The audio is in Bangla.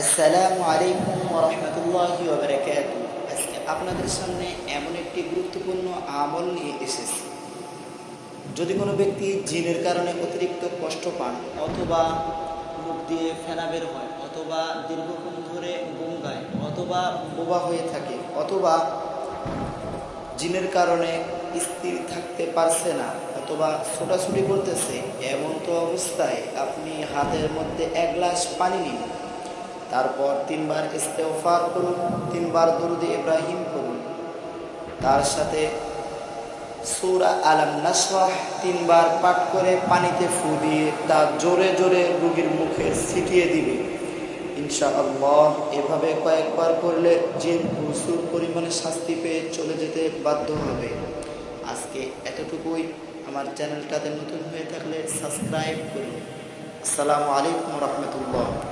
আসসালামু আলাইকুম রহমতুল্লাহি আজকে আপনাদের সামনে এমন একটি গুরুত্বপূর্ণ আমল নিয়ে এসেছি। যদি কোনো ব্যক্তি জিনের কারণে অতিরিক্ত কষ্ট পান অথবা মুখ দিয়ে ফেনা বের হয়, অথবা দীর্ঘক্ষণ ধরে গঙ্গায় অথবা বোবা হয়ে থাকে, অথবা জিনের কারণে স্থির থাকতে পারছে না, অথবা ছোটাছুটি করতেছে, এমন তো অবস্থায় আপনি হাতের মধ্যে এক গ্লাস পানি নিন। তারপর তিনবার ইস্তেফার করুন, তিনবার দরুদ ইব্রাহিম করুন তার সাথে সৌরা আলাম নাসওয়াহ তিনবার পাঠ করে পানিতে ফু দিয়ে তা জোরে জোরে রুগীর মুখে ছিটিয়ে দিবে। ইনশা আল্লাহ এভাবে কয়েকবার করলে জিন প্রচুর পরিমাণে শাস্তি পেয়ে চলে যেতে বাধ্য হবে। আজকে এতটুকুই। আমার চ্যানেলটাতে নতুন হয়ে থাকলে সাবস্ক্রাইব করুন। আসসালামু আলাইকুম রহমতুল্লাহ।